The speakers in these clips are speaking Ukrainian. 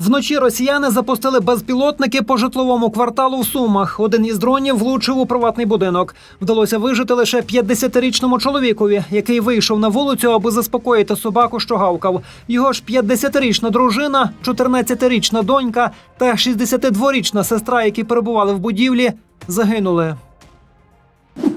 Вночі росіяни запустили безпілотники по житловому кварталу в Сумах. Один із дронів влучив у приватний будинок. Вдалося вижити лише 50-річному чоловікові, який вийшов на вулицю, аби заспокоїти собаку, що гавкав. Його ж 50-річна дружина, 14-річна донька та 62-річна сестра, які перебували в будівлі, загинули.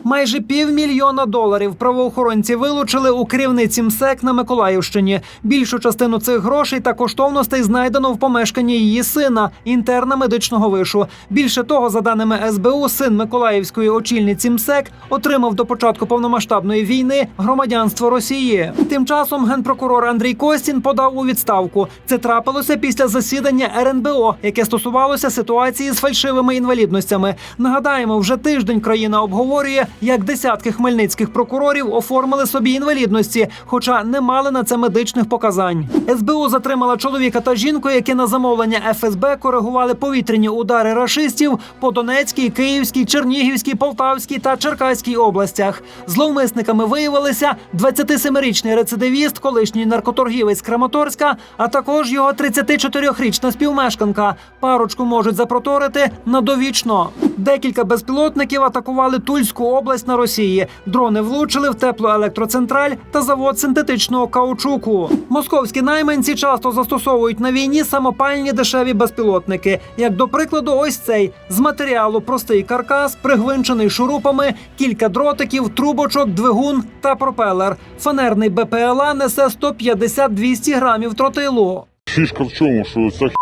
Майже півмільйона доларів правоохоронці вилучили у керівниці МСЕК на Миколаївщині. Більшу частину цих грошей та коштовностей знайдено в помешканні її сина, інтерна медичного вишу. Більше того, за даними СБУ, син Миколаївської очільниці МСЕК отримав до початку повномасштабної війни громадянство Росії. Тим часом генпрокурор Андрій Костін подав у відставку. Це трапилося після засідання РНБО, яке стосувалося ситуації з фальшивими інвалідностями. Нагадаємо, вже тиждень країна обговорює, як десятки хмельницьких прокурорів оформили собі інвалідності, хоча не мали на це медичних показань. СБУ затримала чоловіка та жінку, які на замовлення ФСБ коригували повітряні удари рашистів по Донецькій, Київській, Чернігівській, Полтавській та Черкаській областях. Зловмисниками виявилися 27-річний рецидивіст, колишній наркоторгівець Краматорська, а також його 34-річна співмешканка. Парочку можуть запроторити на довічно. Декілька безпілотників атакували Тульську область на Росії. Дрони влучили в теплоелектроцентраль та завод синтетичного каучуку. Московські найманці часто застосовують на війні самопальні дешеві безпілотники. Як до прикладу, ось цей з матеріалу простий каркас, пригвинчений шурупами, кілька дротиків, трубочок, двигун та пропелер. Фанерний БПЛА несе 150-200 грамів тротилу. Фішка в чому, що х**,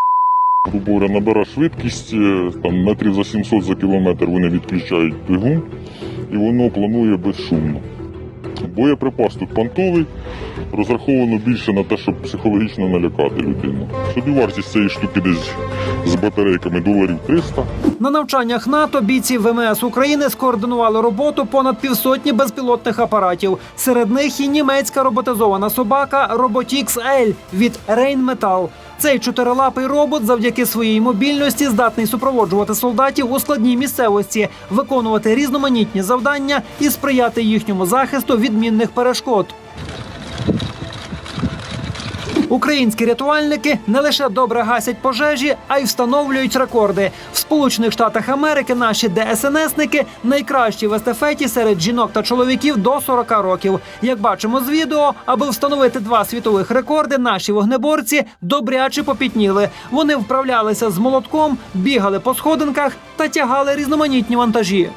грубо говоря, набирає швидкість, е, там метрів за 700 за кілометр вони відключають двигун і воно планує безшумно. Боєприпас тут понтовий, розраховано більше на те, щоб психологічно налякати людину. Собівартість цієї штуки десь з батарейками доларів 300. На навчаннях НАТО бійці ВМС України скоординували роботу понад півсотні безпілотних апаратів. Серед них і німецька роботизована собака Robotix L від Rheinmetall. Цей чотирилапий робот завдяки своїй мобільності здатний супроводжувати солдатів у складній місцевості, виконувати різноманітні завдання і сприяти їхньому захисту від мінних перешкод. Українські рятувальники не лише добре гасять пожежі, а й встановлюють рекорди. В Сполучених Штатах Америки наші ДСНСники найкращі в естафеті серед жінок та чоловіків до 40 років. Як бачимо з відео, аби встановити два світових рекорди, наші вогнеборці добряче попітніли. Вони вправлялися з молотком, бігали по сходинках та тягали різноманітні вантажі.